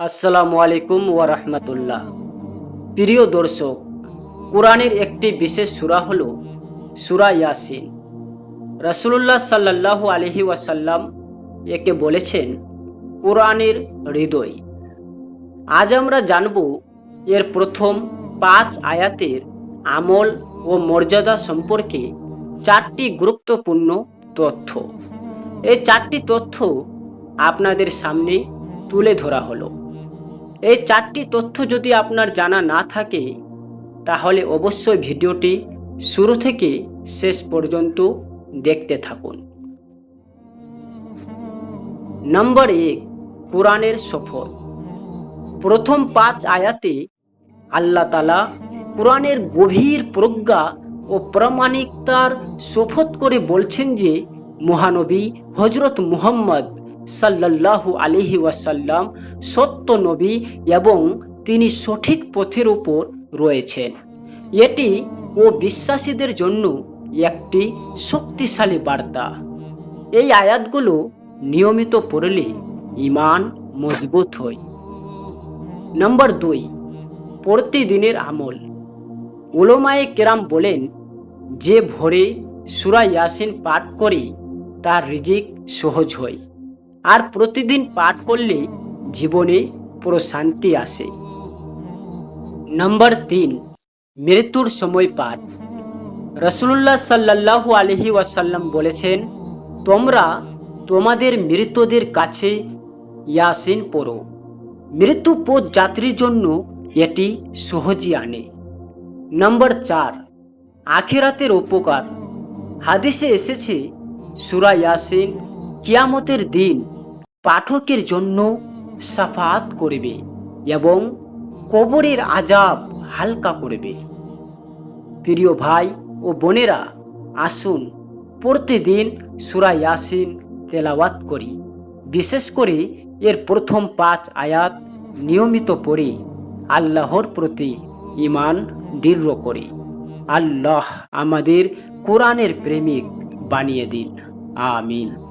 আসসালামু আলাইকুম রাহমাতুল্লাহ। প্রিয় দর্শক, কোরআনের একটি বিশেষ সূরা হলো সূরা ইয়াসিন। রাসূলুল্লাহ সাল্লাল্লাহু আলাইহি ওয়াসাল্লাম একে বলেছেন, কোরআনের হৃদয়। আজ আমরা জানব এর প্রথম পাঁচ আয়াতের আমল ও মর্যাদা সম্পর্কে চারটি গুরুত্বপূর্ণ তথ্য। এই চারটি তথ্য আপনাদের সামনে তুলে ধরা হলো। এই চারটি তথ্য যদি আপনার জানা না থাকে, তাহলে অবশ্যই ভিডিওটি শুরু থেকে শেষ পর্যন্ত দেখতে থাকুন। নম্বর এক, কোরআনের সফর। প্রথম পাঁচ আয়াতে আল্লাহ তালা কোরআনের গভীর প্রজ্ঞা ও প্রামাণিকতার শপথ করে বলছেন যে, মহানবী হজরত মুহাম্মদ সাল্লাল্লাহু আলিহি ওয়াসাল্লাম সত্য নবী এবং তিনি সঠিক পথের উপর রয়েছেন। এটি ও বিশ্বাসীদের জন্য একটি শক্তিশালী বার্তা। এই আয়াতগুলো নিয়মিত পড়লে ইমান মজবুত হয়। নম্বর দুই, প্রতিদিনের আমল। ওলোমায়ে কেরাম বলেন, যে ভোরে সুরা ইয়াসিন পাঠ করে, তার রিজিক সহজ হয়। আর প্রতিদিন পাঠ করলে জীবনে পুরো শান্তি আসে। নম্বর তিন, মৃত্যুর সময় পাঠ। রসুল্লাহ সাল্লাল্লাহু আলহি ওয়াসাল্লাম বলেছেন, তোমরা তোমাদের মৃতদের কাছে ইয়াসিন পড়ো। মৃত্যু পথ যাত্রীর জন্য এটি সহজই আনে। নম্বর চার, আখেরাতের উপকার। হাদিসে এসেছে, সুরা ইয়াসিন কিয়ামতের দিন পাঠকের জন্য সাফাত করবে এবং কবরের আজাব হালকা করবে। প্রিয় ভাই ও বোনেরা, আসুন প্রতিদিন সুরা ইয়াসিন তেলাওয়াত করি। বিশেষ করে এর প্রথম পাঁচ আয়াত নিয়মিত পড়ে আল্লাহর প্রতি ইমান দৃঢ় করে। আল্লাহ আমাদের কোরআনের প্রেমিক বানিয়ে দিন। আমিন।